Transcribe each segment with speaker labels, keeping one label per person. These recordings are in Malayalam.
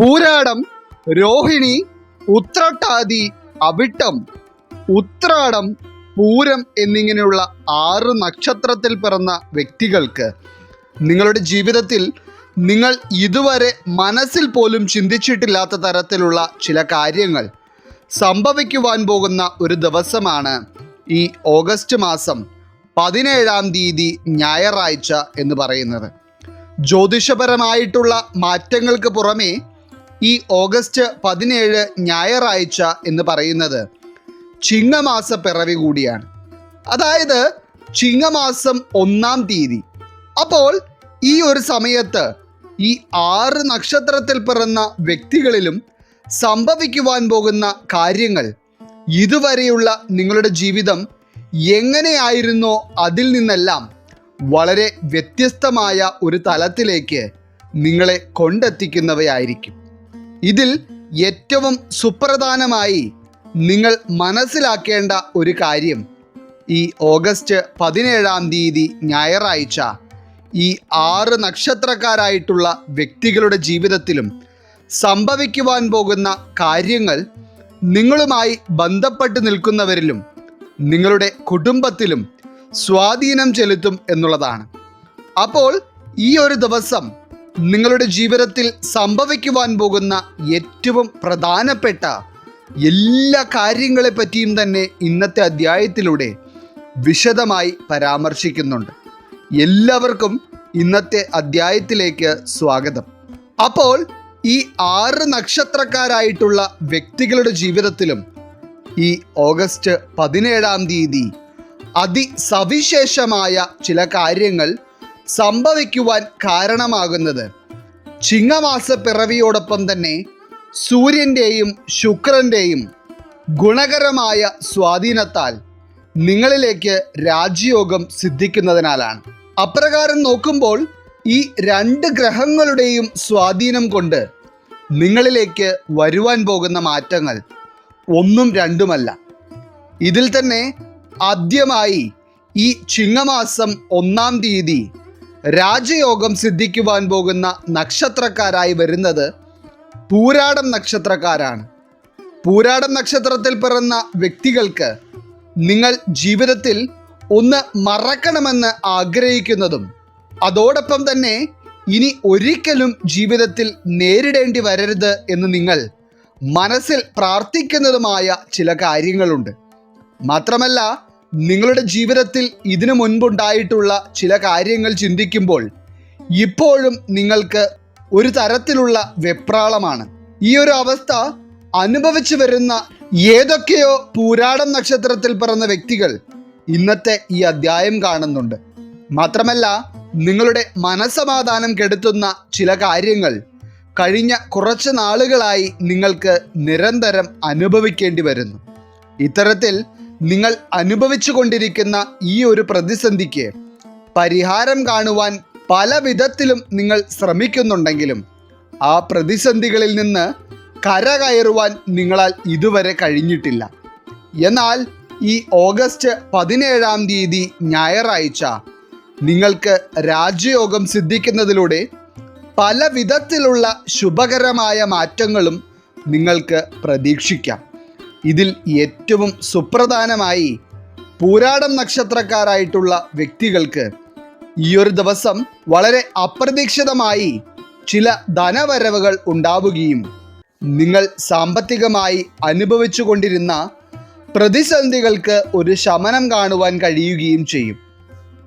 Speaker 1: പൂരാടം രോഹിണി ഉത്രട്ടാതി അവിട്ടം. ഉത്രാടം പൂരം എന്നിങ്ങനെയുള്ള ആറ് നക്ഷത്രത്തിൽ പിറന്ന വ്യക്തികൾക്ക് നിങ്ങളുടെ ജീവിതത്തിൽ നിങ്ങൾ ഇതുവരെ മനസ്സിൽ പോലും ചിന്തിച്ചിട്ടില്ലാത്ത തരത്തിലുള്ള ചില കാര്യങ്ങൾ സംഭവിക്കുവാൻ പോകുന്ന ഒരു ദിവസമാണ് ഈ ഓഗസ്റ്റ് മാസം പതിനേഴാം തീയതി ഞായറാഴ്ച എന്ന് പറയുന്നത്. ജ്യോതിഷപരമായിട്ടുള്ള മാറ്റങ്ങൾക്ക് പുറമേ ഈ ഓഗസ്റ്റ് പതിനേഴ് ഞായറാഴ്ച എന്ന് പറയുന്നത് ചിങ്ങമാസ പിറവി കൂടിയാണ്. അതായത് ചിങ്ങമാസം ഒന്നാം തീയതി. അപ്പോൾ ഈ ഒരു സമയത്ത് ഈ ആറ് നക്ഷത്രത്തിൽ പിറന്ന വ്യക്തികളിലും സംഭവിക്കുവാൻ പോകുന്ന കാര്യങ്ങൾ ഇതുവരെയുള്ള നിങ്ങളുടെ ജീവിതം എങ്ങനെയായിരുന്നോ അതിൽ നിന്നെല്ലാം വളരെ വ്യത്യസ്തമായ ഒരു തലത്തിലേക്ക് നിങ്ങളെ കൊണ്ടെത്തിക്കുന്നവയായിരിക്കും. ഇതിൽ ഏറ്റവും സുപ്രധാനമായി നിങ്ങൾ മനസ്സിലാക്കേണ്ട ഒരു കാര്യം. ഈ ഓഗസ്റ്റ് പതിനേഴാം തീയതി ഞായറാഴ്ച ഈ ആറ് നക്ഷത്രക്കാരായിട്ടുള്ള വ്യക്തികളുടെ ജീവിതത്തിലും സംഭവിക്കുവാൻ പോകുന്ന കാര്യങ്ങൾ നിങ്ങളുമായി ബന്ധപ്പെട്ട് നിൽക്കുന്നവരിലും നിങ്ങളുടെ കുടുംബത്തിലും സ്വാധീനം ചെലുത്തും എന്നുള്ളതാണ്. അപ്പോൾ ഈ ഒരു ദിവസം നിങ്ങളുടെ ജീവിതത്തിൽ സംഭവിക്കുവാൻ പോകുന്ന ഏറ്റവും പ്രധാനപ്പെട്ട എല്ലാ കാര്യങ്ങളെ പറ്റിയും തന്നെ ഇന്നത്തെ അധ്യായത്തിലൂടെ വിശദമായി പരാമർശിക്കുന്നുണ്ട്. എല്ലാവർക്കും ഇന്നത്തെ അധ്യായത്തിലേക്ക് സ്വാഗതം. അപ്പോൾ ഈ ആറ് നക്ഷത്രക്കാരായിട്ടുള്ള വ്യക്തികളുടെ ജീവിതത്തിലും ഈ ഓഗസ്റ്റ് പതിനേഴാം തീയതി അതിസവിശേഷമായ ചില കാര്യങ്ങൾ സംഭവിക്കുവാൻ കാരണമാകുന്നത്. ചിങ്ങമാസ പിറവിയോടൊപ്പം തന്നെ സൂര്യന്റെയും ശുക്രന്റെയും ഗുണകരമായ സ്വാധീനത്താൽ നിങ്ങളിലേക്ക് രാജ്യയോഗം സിദ്ധിക്കുന്നതിനാലാണ്. അപ്രകാരം നോക്കുമ്പോൾ ഈ രണ്ട് ഗ്രഹങ്ങളുടെയും സ്വാധീനം കൊണ്ട് നിങ്ങളിലേക്ക് വരുവാൻ പോകുന്ന മാറ്റങ്ങൾ ഒന്നും രണ്ടുമല്ല. ഇതിൽ തന്നെ ആദ്യമായി ഈ ചിങ്ങമാസം ഒന്നാം തീയതി രാജയോഗം സിദ്ധിക്കുവാൻ പോകുന്ന നക്ഷത്രക്കാരായി വരുന്നത് പൂരാടം നക്ഷത്രക്കാരാണ്. പൂരാടം നക്ഷത്രത്തിൽ പിറന്ന വ്യക്തികൾക്ക് നിങ്ങൾ ജീവിതത്തിൽ ഒന്ന് മറക്കണമെന്ന് ആഗ്രഹിക്കുന്നതും അതോടൊപ്പം തന്നെ ഇനി ഒരിക്കലും ജീവിതത്തിൽ നേരിടേണ്ടി വരരുത് എന്ന് നിങ്ങൾ മനസ്സിൽ പ്രാർത്ഥിക്കുന്നതുമായ ചില കാര്യങ്ങളുണ്ട്. മാത്രമല്ല നിങ്ങളുടെ ജീവിതത്തിൽ ഇതിനു മുൻപുണ്ടായിട്ടുള്ള ചില കാര്യങ്ങൾ ചിന്തിക്കുമ്പോൾ ഇപ്പോഴും നിങ്ങൾക്ക് ഒരു തരത്തിലുള്ള വെപ്രാളമാണ്. ഈ ഒരു അവസ്ഥ അനുഭവിച്ചു വരുന്ന ഏതൊക്കെയോ പൂരാടം നക്ഷത്രത്തിൽ പിറന്ന വ്യക്തികൾ ഇന്നത്തെ ഈ അധ്യായം കാണുന്നുണ്ട്. മാത്രമല്ല നിങ്ങളുടെ മനസമാധാനം കെടുത്തുന്ന ചില കാര്യങ്ങൾ കഴിഞ്ഞ കുറച്ച് നാളുകളായി നിങ്ങൾക്ക് നിരന്തരം അനുഭവിക്കേണ്ടി വരുന്നു. ഇത്തരത്തിൽ നിങ്ങൾ അനുഭവിച്ചു കൊണ്ടിരിക്കുന്ന ഈ ഒരു പ്രതിസന്ധിക്ക് പരിഹാരം കാണുവാൻ പല വിധത്തിലും നിങ്ങൾ ശ്രമിക്കുന്നുണ്ടെങ്കിലും ആ പ്രതിസന്ധികളിൽ നിന്ന് കരകയറുവാൻ നിങ്ങളാൽ ഇതുവരെ കഴിഞ്ഞിട്ടില്ല. എന്നാൽ ഈ ഓഗസ്റ്റ് പതിനേഴാം തീയതി ഞായറാഴ്ച നിങ്ങൾക്ക് രാജ്യയോഗം സിദ്ധിക്കുന്നതിലൂടെ പല വിധത്തിലുള്ള ശുഭകരമായ മാറ്റങ്ങളും നിങ്ങൾക്ക് പ്രതീക്ഷിക്കാം. ഇതിൽ ഏറ്റവും സുപ്രധാനമായി പൂരാടം നക്ഷത്രക്കാരായിട്ടുള്ള വ്യക്തികൾക്ക് ഈ ഒരു ദിവസം വളരെ അപ്രതീക്ഷിതമായി ചില ധനവരവുകൾ ഉണ്ടാവുകയും നിങ്ങൾ സാമ്പത്തികമായി അനുഭവിച്ചു കൊണ്ടിരുന്ന പ്രതിസന്ധികൾക്ക് ഒരു ശമനം കാണുവാൻ കഴിയുകയും ചെയ്യും.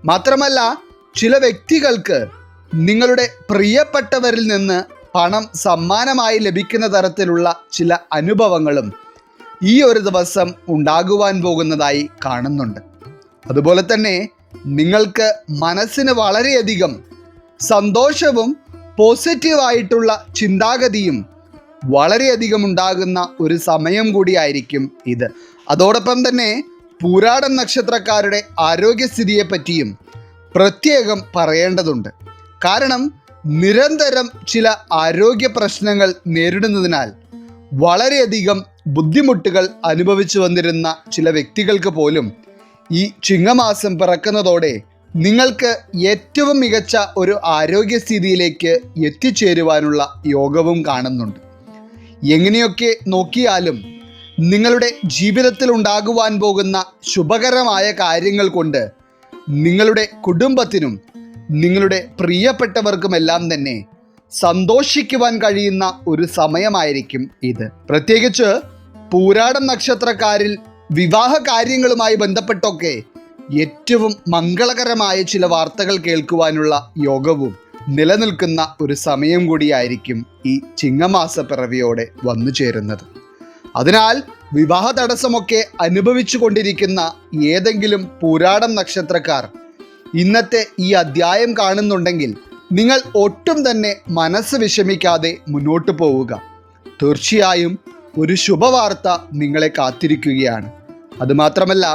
Speaker 1: മാത്രമല്ല ചില വ്യക്തികൾക്ക് നിങ്ങളുടെ പ്രിയപ്പെട്ടവരിൽ നിന്ന് പണം സമ്മാനമായി ലഭിക്കുന്ന തരത്തിലുള്ള ചില അനുഭവങ്ങളും ഈ ഒരു ദിവസം ഉണ്ടാകുവാൻ പോകുന്നതായി കാണുന്നുണ്ട്. അതുപോലെ തന്നെ നിങ്ങൾക്ക് മനസ്സിന് വളരെയധികം സന്തോഷവും പോസിറ്റീവായിട്ടുള്ള ചിന്താഗതിയും വളരെയധികം ഉണ്ടാകുന്ന ഒരു സമയം കൂടിയായിരിക്കും ഇത്. അതോടൊപ്പം തന്നെ പൂരാടൻ നക്ഷത്രക്കാരുടെ ആരോഗ്യസ്ഥിതിയെ പറ്റിയും പ്രത്യേകം പറയേണ്ടതുണ്ട്. കാരണം നിരന്തരം ചില ആരോഗ്യ പ്രശ്നങ്ങൾ നേരിടുന്നതിനാൽ വളരെയധികം ബുദ്ധിമുട്ടുകൾ അനുഭവിച്ചു വന്നിരുന്ന ചില വ്യക്തികൾക്ക് പോലും ഈ ചിങ്ങമാസം പിറക്കുന്നതോടെ നിങ്ങൾക്ക് ഏറ്റവും മികച്ച ഒരു ആരോഗ്യസ്ഥിതിയിലേക്ക് എത്തിച്ചേരുവാനുള്ള യോഗവും കാണുന്നുണ്ട്. എങ്ങനെയൊക്കെ നോക്കിയാലും നിങ്ങളുടെ ജീവിതത്തിൽ ഉണ്ടാകുവാൻ പോകുന്ന ശുഭകരമായ കാര്യങ്ങൾ കൊണ്ട് നിങ്ങളുടെ കുടുംബത്തിനും നിങ്ങളുടെ പ്രിയപ്പെട്ടവർക്കുമെല്ലാം തന്നെ സന്തോഷിക്കുവാൻ കഴിയുന്ന ഒരു സമയമായിരിക്കും ഇത്. പ്രത്യേകിച്ച് പൂരാടം നക്ഷത്രക്കാരിൽ വിവാഹ കാര്യങ്ങളുമായി ബന്ധപ്പെട്ടൊക്കെ ഏറ്റവും മംഗളകരമായ ചില വാർത്തകൾ കേൾക്കുവാനുള്ള യോഗവും നിലനിൽക്കുന്ന ഒരു സമയം കൂടിയായിരിക്കും ഈ ചിങ്ങമാസ പിറവിയോടെ വന്നു ചേരുന്നത്. അതിനാൽ വിവാഹ തടസ്സമൊക്കെ അനുഭവിച്ചു കൊണ്ടിരിക്കുന്ന ഏതെങ്കിലും പൂരാടം നക്ഷത്രക്കാർ ഇന്നത്തെ ഈ അധ്യായം കാണുന്നുണ്ടെങ്കിൽ നിങ്ങൾ ഒട്ടും തന്നെ മനസ്സ് വിഷമിക്കാതെ മുന്നോട്ട് പോവുക. തീർച്ചയായും ഒരു ശുഭവാർത്ത നിങ്ങളെ കാത്തിരിക്കുകയാണ്. അതുമാത്രമല്ല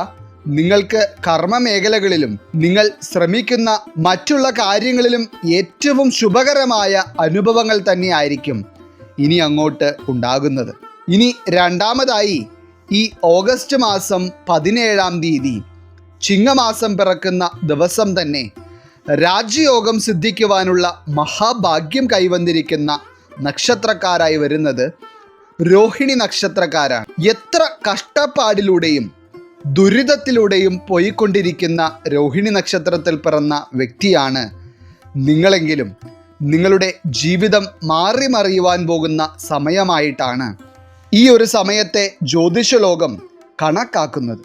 Speaker 1: നിങ്ങൾക്ക് കർമ്മ മേഖലകളിലും നിങ്ങൾ ശ്രമിക്കുന്ന മറ്റുള്ള കാര്യങ്ങളിലും ഏറ്റവും ശുഭകരമായ അനുഭവങ്ങൾ തന്നെയായിരിക്കും ഇനി അങ്ങോട്ട് ഉണ്ടാകുന്നത്. ഇനി രണ്ടാമതായി ഈ ഓഗസ്റ്റ് മാസം പതിനേഴാം തീയതി ചിങ്ങമാസം പിറക്കുന്ന ദിവസം തന്നെ രാജ്യയോഗം സിദ്ധിക്കുവാനുള്ള മഹാഭാഗ്യം കൈവന്നിരിക്കുന്ന നക്ഷത്രക്കാരായി വരുന്നത് രോഹിണി നക്ഷത്രക്കാരാണ്. എത്ര കഷ്ടപ്പാടിലൂടെയും ദുരിതത്തിലൂടെയും പോയിക്കൊണ്ടിരിക്കുന്ന രോഹിണി നക്ഷത്രത്തിൽ പിറന്ന വ്യക്തിയാണ് നിങ്ങളെങ്കിലും. നിങ്ങളുടെ ജീവിതം മാറി മറിയുവാൻ പോകുന്ന സമയമായിട്ടാണ് ഈ ഒരു സമയത്തെ ജ്യോതിഷലോകം കണക്കാക്കുന്നത്.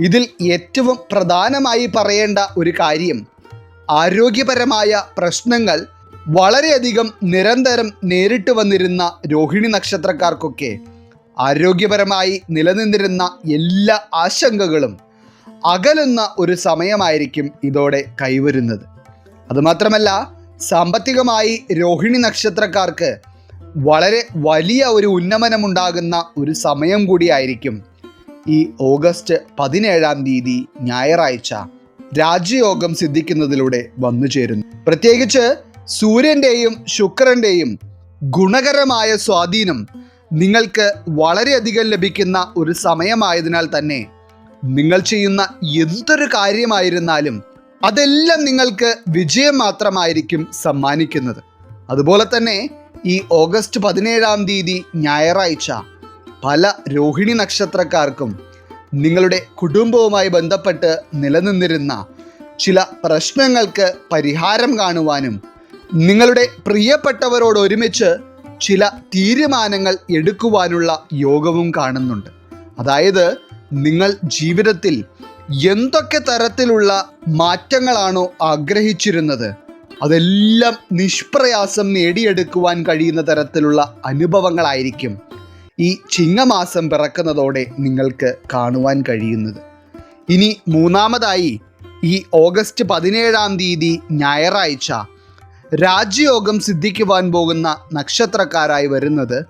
Speaker 1: ഇതിൽ ഏറ്റവും പ്രധാനമായി പറയേണ്ട ഒരു കാര്യം ആരോഗ്യപരമായ പ്രശ്നങ്ങൾ വളരെയധികം നിരന്തരം നേരിട്ട് വന്നിരുന്ന രോഹിണി നക്ഷത്രക്കാർക്കൊക്കെ ആരോഗ്യപരമായി നിലനിന്നിരുന്ന എല്ലാ ആശങ്കകളും അകലുന്ന ഒരു സമയമായിരിക്കും ഇതോടെ കൈവരുന്നത്. അതുമാത്രമല്ല സാമ്പത്തികമായി രോഹിണി നക്ഷത്രക്കാർക്ക് വളരെ വലിയ ഒരു ഉന്നമനമുണ്ടാകുന്ന ഒരു സമയം കൂടിയായിരിക്കും ഈ ഓഗസ്റ്റ് പതിനേഴാം തീയതി ഞായറാഴ്ച രാജ്യയോഗം സിദ്ധിക്കുന്നതിലൂടെ വന്നു ചേരുന്നു പ്രത്യേകിച്ച് സൂര്യന്റെയും ശുക്രന്റെയും ഗുണകരമായ സ്വാധീനം നിങ്ങൾക്ക് വളരെയധികം ലഭിക്കുന്ന ഒരു സമയമായതിനാൽ തന്നെ നിങ്ങൾ ചെയ്യുന്ന എന്തൊരു കാര്യമായിരുന്നാലും അതെല്ലാം നിങ്ങൾക്ക് വിജയം മാത്രമായിരിക്കും സമ്മാനിക്കുന്നത്. അതുപോലെ തന്നെ ഈ ഓഗസ്റ്റ് പതിനേഴാം തീയതി ഞായറാഴ്ച പല രോഹിണി നക്ഷത്രക്കാർക്കും നിങ്ങളുടെ കുടുംബവുമായി ബന്ധപ്പെട്ട് നിലനിന്നിരുന്ന ചില പ്രശ്നങ്ങൾക്ക് പരിഹാരം കാണുവാനും നിങ്ങളുടെ പ്രിയപ്പെട്ടവരോട് ഒരുമിച്ച് ചില തീരുമാനങ്ങൾ എടുക്കുവാനുള്ള യോഗവും കാണുന്നുണ്ട്. അതായത് നിങ്ങൾ ജീവിതത്തിൽ എന്തൊക്കെ തരത്തിലുള്ള മാറ്റങ്ങളാണോ ആഗ്രഹിച്ചിരുന്നത് അതെല്ലാം നിഷ്പ്രയാസം നേടിയെടുക്കുവാൻ കഴിയുന്ന തരത്തിലുള്ള അനുഭവങ്ങളായിരിക്കും ഈ ചിങ്ങമാസം പിറക്കുന്നതോടെ നിങ്ങൾക്ക് കാണുവാൻ കഴിയുന്നത്. ഇനി മൂന്നാമതായി ഈ ഓഗസ്റ്റ് പതിനേഴാം തീയതി ഞായറാഴ്ച രാജ്യയോഗം സിദ്ധിക്കുവാൻ പോകുന്ന നക്ഷത്രക്കാരായി വരുന്നത്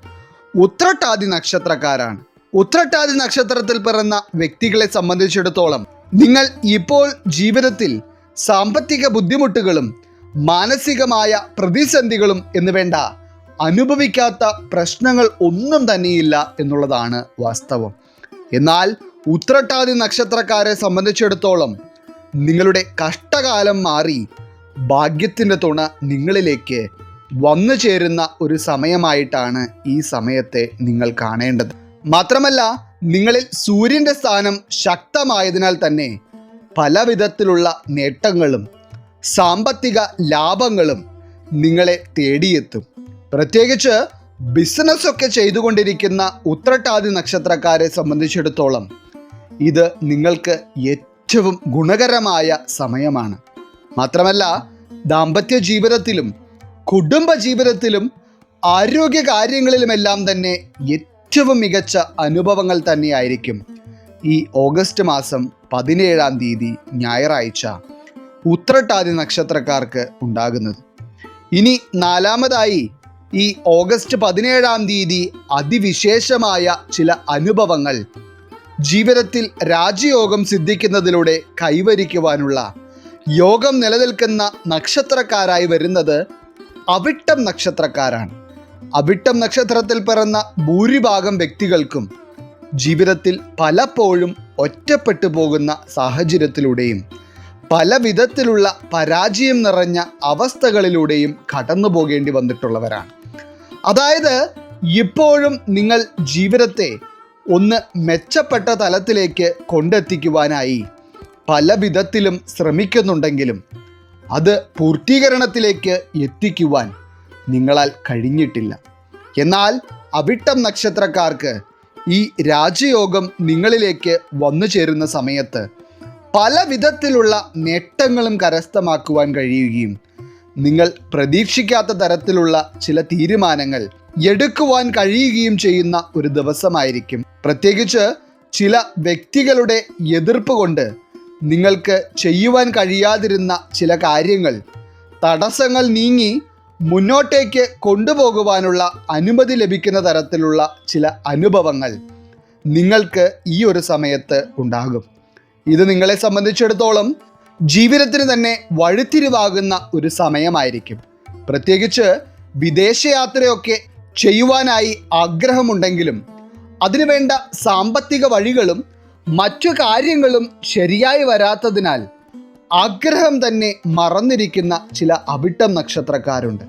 Speaker 1: ഉത്രട്ടാതി നക്ഷത്രക്കാരാണ്. ഉത്രട്ടാതി നക്ഷത്രത്തിൽ പിറന്ന വ്യക്തികളെ സംബന്ധിച്ചിടത്തോളം നിങ്ങൾ ഇപ്പോൾ ജീവിതത്തിൽ സാമ്പത്തിക ബുദ്ധിമുട്ടുകളും മാനസികമായ പ്രതിസന്ധികളും എന്ന് വേണ്ട അനുഭവിക്കാത്ത പ്രശ്നങ്ങൾ ഒന്നും തന്നെയില്ല എന്നുള്ളതാണ് വാസ്തവം. എന്നാൽ ഉത്രട്ടാതി നക്ഷത്രക്കാരെ സംബന്ധിച്ചിടത്തോളം നിങ്ങളുടെ കഷ്ടകാലം മാറി ഭാഗ്യത്തിന്റെ തുണ നിങ്ങളിലേക്ക് വന്നു ചേരുന്ന ഒരു സമയമായിട്ടാണ് ഈ സമയത്തെ നിങ്ങൾ കാണേണ്ടത്. മാത്രമല്ല നിങ്ങളിൽ സൂര്യന്റെ സ്ഥാനം ശക്തമായതിനാൽ തന്നെ പല വിധത്തിലുള്ള നേട്ടങ്ങളും സാമ്പത്തിക ലാഭങ്ങളും നിങ്ങളെ തേടിയെത്തും. പ്രത്യേകിച്ച് ബിസിനസ്സൊക്കെ ചെയ്തുകൊണ്ടിരിക്കുന്ന ഉത്രട്ടാതി നക്ഷത്രക്കാരെ സംബന്ധിച്ചിടത്തോളം ഇത് നിങ്ങൾക്ക് ഏറ്റവും ഗുണകരമായ സമയമാണ്. മാത്രമല്ല ദാമ്പത്യ ജീവിതത്തിലും കുടുംബ ജീവിതത്തിലും ആരോഗ്യ കാര്യങ്ങളിലുമെല്ലാം തന്നെ ഏറ്റവും മികച്ച അനുഭവങ്ങൾ തന്നെയായിരിക്കും. ഈ ഓഗസ്റ്റ് മാസം പതിനേഴാം തീയതി ഞായറാഴ്ച ഉത്രട്ടാതി നക്ഷത്രക്കാർക്ക് ഉണ്ടാകുന്നത്. ഇനി നാലാമതായി ഈ ഓഗസ്റ്റ് പതിനേഴാം തീയതി അതിവിശേഷമായ ചില അനുഭവങ്ങൾ. ജീവിതത്തിൽ രാജയോഗം സിദ്ധിക്കുന്നതിലൂടെ കൈവരിക്കുവാനുള്ള യോഗം നിലനിൽക്കുന്ന നക്ഷത്രക്കാരായി വരുന്നത് അവിട്ടം നക്ഷത്രക്കാരാണ്. അവിട്ടം നക്ഷത്രത്തിൽ പിറന്ന ഭൂരിഭാഗം വ്യക്തികൾക്കും ജീവിതത്തിൽ പലപ്പോഴും ഒറ്റപ്പെട്ടു പോകുന്ന സാഹചര്യത്തിലൂടെയും പല വിധത്തിലുള്ള പരാജയം നിറഞ്ഞ അവസ്ഥകളിലൂടെയും കടന്നു പോകേണ്ടി വന്നിട്ടുള്ളവരാണ്. അതായത് ഇപ്പോഴും നിങ്ങൾ ജീവിതത്തെ ഒന്ന് മെച്ചപ്പെട്ട തലത്തിലേക്ക് കൊണ്ടെത്തിക്കുവാനായി പല വിധത്തിലും ശ്രമിക്കുന്നുണ്ടെങ്കിലും അത് പൂർത്തീകരണത്തിലേക്ക് എത്തിക്കുവാൻ നിങ്ങളാൽ കഴിഞ്ഞിട്ടില്ല. എന്നാൽ അവിട്ടം നക്ഷത്രക്കാർക്ക് ഈ രാജയോഗം നിങ്ങളിലേക്ക് വന്നു ചേരുന്ന സമയത്ത് പല വിധത്തിലുള്ള നേട്ടങ്ങളും കരസ്ഥമാക്കുവാൻ കഴിയുകയും നിങ്ങൾ പ്രതീക്ഷിക്കാത്ത തരത്തിലുള്ള ചില തീരുമാനങ്ങൾ എടുക്കുവാൻ കഴിയുകയും ചെയ്യുന്ന ഒരു ദിവസമായിരിക്കും. പ്രത്യേകിച്ച് ചില വ്യക്തികളുടെ എതിർപ്പ് കൊണ്ട് നിങ്ങൾക്ക് ചെയ്യുവാൻ കഴിയാതിരുന്ന ചില കാര്യങ്ങൾ. തടസ്സങ്ങൾ നീങ്ങി മുന്നോട്ടേക്ക് കൊണ്ടുപോകുവാനുള്ള അനുമതി ലഭിക്കുന്ന തരത്തിലുള്ള ചില അനുഭവങ്ങൾ നിങ്ങൾക്ക് ഈ ഒരു സമയത്ത് ഉണ്ടാകും. ഇത് നിങ്ങളെ സംബന്ധിച്ചിടത്തോളം ജീവിതത്തിന് തന്നെ വഴിത്തിരിവാകുന്ന ഒരു സമയമായിരിക്കും. പ്രത്യേകിച്ച് വിദേശയാത്രയൊക്കെ ചെയ്യുവാനായി ആഗ്രഹമുണ്ടെങ്കിലും അതിനുവേണ്ട സാമ്പത്തിക വഴികളും മറ്റു കാര്യങ്ങളും ശരിയായി വരാത്തതിനാൽ ആഗ്രഹം തന്നെ മറന്നിരിക്കുന്ന ചില അവിട്ടം നക്ഷത്രക്കാരുണ്ട്.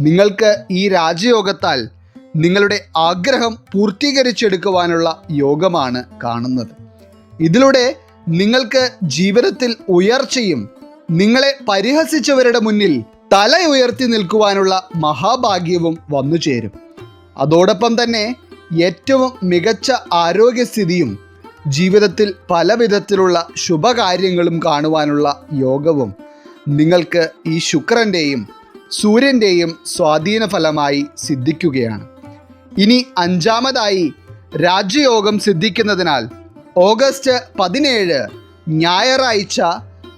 Speaker 1: നിങ്ങൾക്ക് ഈ രാജയോഗത്താൽ നിങ്ങളുടെ ആഗ്രഹം പൂർത്തീകരിച്ചെടുക്കുവാനുള്ള യോഗമാണ് കാണുന്നത്. ഇതിലൂടെ നിങ്ങൾക്ക് ജീവിതത്തിൽ ഉയർച്ചയും നിങ്ങളെ പരിഹസിച്ചവരുടെ മുന്നിൽ തല ഉയർത്തി നിൽക്കുവാനുള്ള മഹാഭാഗ്യവും വന്നു ചേരും അതോടൊപ്പം തന്നെ ഏറ്റവും മികച്ച ആരോഗ്യസ്ഥിതിയും ജീവിതത്തിൽ പല വിധത്തിലുള്ള ശുഭകാര്യങ്ങളും കാണുവാനുള്ള യോഗവും നിങ്ങൾക്ക് ഈ ശുക്രന്റെയും സൂര്യന്റെയും സ്വാധീന ഫലമായി സിദ്ധിക്കുകയാണ്. ഇനി അഞ്ചാമതായി രാജ്യയോഗം സിദ്ധിക്കുന്നതിനാൽ ഓഗസ്റ്റ് പതിനേഴ് ഞായറാഴ്ച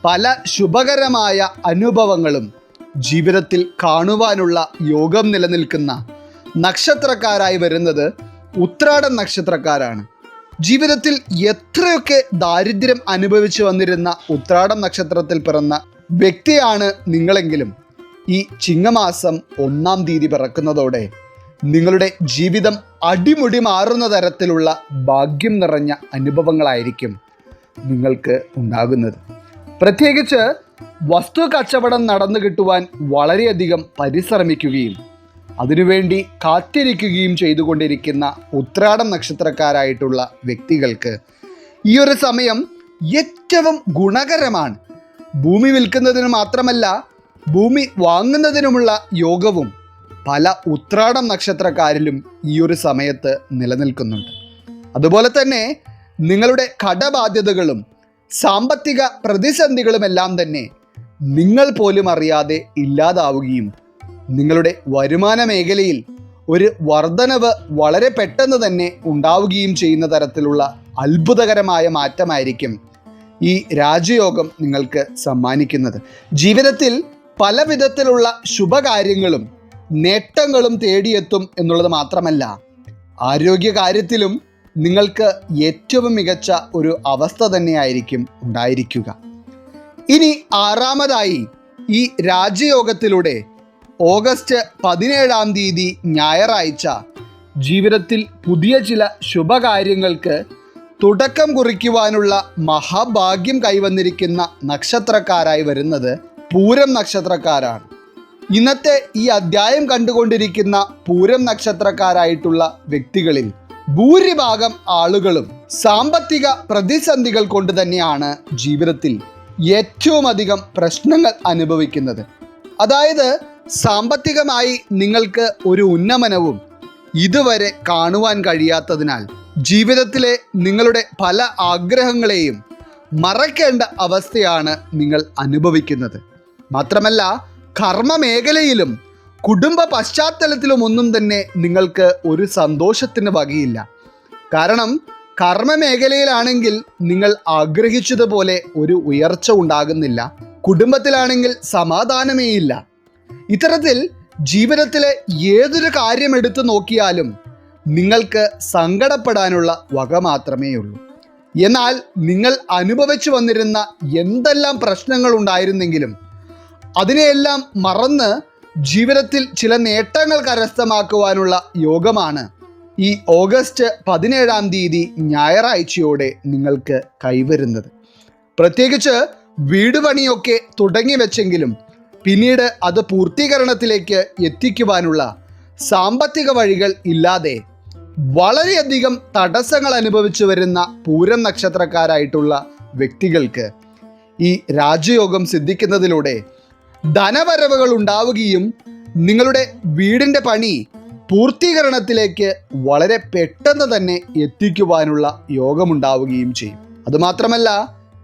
Speaker 1: പല ശുഭകരമായ അനുഭവങ്ങളും ജീവിതത്തിൽ കാണുവാനുള്ള യോഗം നിലനിൽക്കുന്ന നക്ഷത്രക്കാരായി വരുന്നത് ഉത്രാടം നക്ഷത്രക്കാരാണ്. ജീവിതത്തിൽ എത്രയൊക്കെ ദാരിദ്ര്യം അനുഭവിച്ചു വന്നിരുന്ന ഉത്രാടം നക്ഷത്രത്തിൽ പിറന്ന വ്യക്തിയാണ് നിങ്ങളെങ്കിലും. ഈ ചിങ്ങമാസം ഒന്നാം തീയതി പിറക്കുന്നതോടെ നിങ്ങളുടെ ജീവിതം അടിമുടി മാറുന്ന തരത്തിലുള്ള ഭാഗ്യം നിറഞ്ഞ അനുഭവങ്ങളായിരിക്കും നിങ്ങൾക്ക് ഉണ്ടാകുന്നത്. പ്രത്യേകിച്ച് വസ്തു കച്ചവടം നടന്നു കിട്ടുവാൻ വളരെയധികം പരിശ്രമിക്കുകയും അതിനുവേണ്ടി കാത്തിരിക്കുകയും ചെയ്തുകൊണ്ടിരിക്കുന്ന ഉത്രാടം നക്ഷത്രക്കാരായിട്ടുള്ള വ്യക്തികൾക്ക് ഈ ഒരു സമയം ഏറ്റവും ഗുണകരമാണ്. ഭൂമി വിൽക്കുന്നതിന് മാത്രമല്ല ഭൂമി വാങ്ങുന്നതിനുമുള്ള യോഗവും പല ഉത്രാടം നക്ഷത്രക്കാരിലും ഈ ഒരു സമയത്ത് നിലനിൽക്കുന്നുണ്ട്. അതുപോലെ തന്നെ നിങ്ങളുടെ കടബാധ്യതകളും സാമ്പത്തിക പ്രതിസന്ധികളുമെല്ലാം തന്നെ നിങ്ങൾ പോലും അറിയാതെ ഇല്ലാതാവുകയും നിങ്ങളുടെ വരുമാന മേഖലയിൽ ഒരു വർധനവ് വളരെ പെട്ടെന്ന് തന്നെ ഉണ്ടാവുകയും ചെയ്യുന്ന തരത്തിലുള്ള അത്ഭുതകരമായ മാറ്റമായിരിക്കും ഈ രാജയോഗം നിങ്ങൾക്ക് സമ്മാനിക്കുന്നത്. ജീവിതത്തിൽ പല വിധത്തിലുള്ള ശുഭകാര്യങ്ങളും നേട്ടങ്ങളും തേടിയെത്തും എന്നുള്ളത് മാത്രമല്ല ആരോഗ്യകാര്യത്തിലും നിങ്ങൾക്ക് ഏറ്റവും മികച്ച ഒരു അവസ്ഥ തന്നെയായിരിക്കും ഉണ്ടായിരിക്കുക. ഇനി ആറാമതായി ഈ രാജയോഗത്തിലൂടെ ഓഗസ്റ്റ് പതിനേഴാം തീയതി ഞായറാഴ്ച. ജീവിതത്തിൽ പുതിയ ചില ശുഭകാര്യങ്ങൾക്ക് തുടക്കം കുറിക്കുവാനുള്ള മഹാഭാഗ്യം കൈവന്നിരിക്കുന്ന നക്ഷത്രക്കാരായി വരുന്നത് പൂരം നക്ഷത്രക്കാരാണ്. ഇന്നത്തെ ഈ അദ്ധ്യായം കണ്ടുകൊണ്ടിരിക്കുന്ന പൂരം നക്ഷത്രക്കാരായിട്ടുള്ള വ്യക്തികളിൽ ഭൂരിഭാഗം ആളുകളും സാമ്പത്തിക പ്രതിസന്ധികൾ കൊണ്ട് തന്നെയാണ് ജീവിതത്തിൽ ഏറ്റവും അധികം പ്രശ്നങ്ങൾ അനുഭവിക്കുന്നത്. അതായത് സാമ്പത്തികമായി നിങ്ങൾക്ക് ഒരു ഉന്നമനവും ഇതുവരെ കാണുവാൻ കഴിയാത്തതിനാൽ ജീവിതത്തിലെ നിങ്ങളുടെ പല ആഗ്രഹങ്ങളെയും മറക്കേണ്ട അവസ്ഥയാണ് നിങ്ങൾ അനുഭവിക്കുന്നത്. മാത്രമല്ല കർമ്മ മേഖലയിലും കുടുംബ പശ്ചാത്തലത്തിലും ഒന്നും തന്നെ നിങ്ങൾക്ക് ഒരു സന്തോഷത്തിന് വകയില്ല. കാരണം കർമ്മ മേഖലയിലാണെങ്കിൽ നിങ്ങൾ ആഗ്രഹിച്ചതുപോലെ ഒരു ഉയർച്ച ഉണ്ടാകുന്നില്ല. കുടുംബത്തിലാണെങ്കിൽ സമാധാനമേ ഇല്ല ഇത്തരത്തിൽ ജീവിതത്തിലെ ഏതൊരു കാര്യം എടുത്തു നോക്കിയാലും നിങ്ങൾക്ക് സങ്കടപ്പെടാനുള്ള വക മാത്രമേ ഉള്ളൂ. എന്നാൽ നിങ്ങൾ അനുഭവിച്ചു വന്നിരുന്ന എന്തെല്ലാം പ്രശ്നങ്ങൾ ഉണ്ടായിരുന്നെങ്കിലും അതിനെയെല്ലാം മറന്ന് ജീവിതത്തിൽ ചില നേട്ടങ്ങൾ കരസ്ഥമാക്കുവാനുള്ള യോഗമാണ് ഈ ഓഗസ്റ്റ് പതിനേഴാം തീയതി ഞായറാഴ്ചയോടെ നിങ്ങൾക്ക് കൈവരുന്നത്. പ്രത്യേകിച്ച് വീട് പണിയൊക്കെ തുടങ്ങി വെച്ചെങ്കിലും പിന്നീട് അത് പൂർത്തീകരണത്തിലേക്ക് എത്തിക്കുവാനുള്ള സാമ്പത്തിക വഴികൾ ഇല്ലാതെ വളരെയധികം തടസ്സങ്ങൾ അനുഭവിച്ചു വരുന്ന പൂരം നക്ഷത്രക്കാരായിട്ടുള്ള വ്യക്തികൾക്ക് ഈ രാജയോഗം സിദ്ധിക്കുന്നതിലൂടെ ധനവരവുകൾ ഉണ്ടാവുകയും നിങ്ങളുടെ വീടിന്റെ പണി പൂർത്തീകരണത്തിലേക്ക് വളരെ പെട്ടെന്ന് തന്നെ എത്തിക്കുവാനുള്ള യോഗമുണ്ടാവുകയും ചെയ്യും. അതുമാത്രമല്ല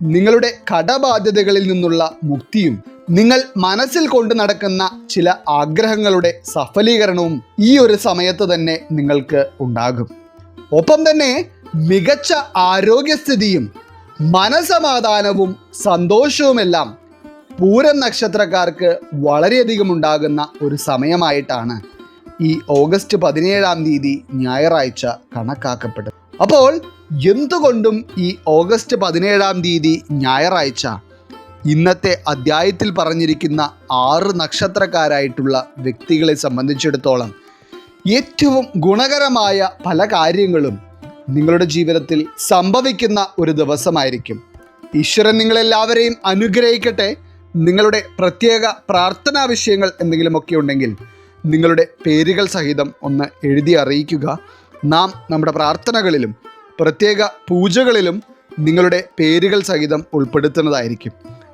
Speaker 1: നിങ്ങളുടെ കടബാധ്യതകളിൽ നിന്നുള്ള മുക്തിയും നിങ്ങൾ മനസ്സിൽ കൊണ്ട് നടക്കുന്ന ചില ആഗ്രഹങ്ങളുടെ സഫലീകരണവും ഈ ഒരു സമയത്ത് തന്നെ നിങ്ങൾക്ക് ഉണ്ടാകും. ഒപ്പം തന്നെ മികച്ച ആരോഗ്യസ്ഥിതിയും മനസമാധാനവും സന്തോഷവുമെല്ലാം പൂരം നക്ഷത്രക്കാർക്ക് വളരെയധികം ഉണ്ടാകുന്ന ഒരു സമയമായിട്ടാണ് ഈ ഓഗസ്റ്റ് പതിനേഴാം തീയതി ഞായറാഴ്ച കണക്കാക്കപ്പെട്ടത് അപ്പോൾ എന്തുകൊണ്ടും ഈ ഓഗസ്റ്റ് പതിനേഴാം തീയതി ഞായറാഴ്ച ഇന്നത്തെ അധ്യായത്തിൽ പറഞ്ഞിരിക്കുന്ന ആറ് നക്ഷത്രക്കാരായിട്ടുള്ള വ്യക്തികളെ സംബന്ധിച്ചിടത്തോളം ഏറ്റവും ഗുണകരമായ പല കാര്യങ്ങളും നിങ്ങളുടെ ജീവിതത്തിൽ സംഭവിക്കുന്ന ഒരു ദിവസമായിരിക്കും. ഈശ്വരൻ നിങ്ങളെല്ലാവരെയും അനുഗ്രഹിക്കട്ടെ. നിങ്ങളുടെ പ്രത്യേക പ്രാർത്ഥനാ വിഷയങ്ങൾ എന്തെങ്കിലുമൊക്കെ ഉണ്ടെങ്കിൽ നിങ്ങളുടെ പേരുകൾ സഹിതം ഒന്ന് എഴുതി അറിയിക്കുക. നാം നമ്മുടെ പ്രാർത്ഥനകളിലും പ്രത്യേക പൂജകളിലും നിങ്ങളുടെ പേരുകൾ സഹിതം ഉൾപ്പെടുത്തുന്നതായിരിക്കും.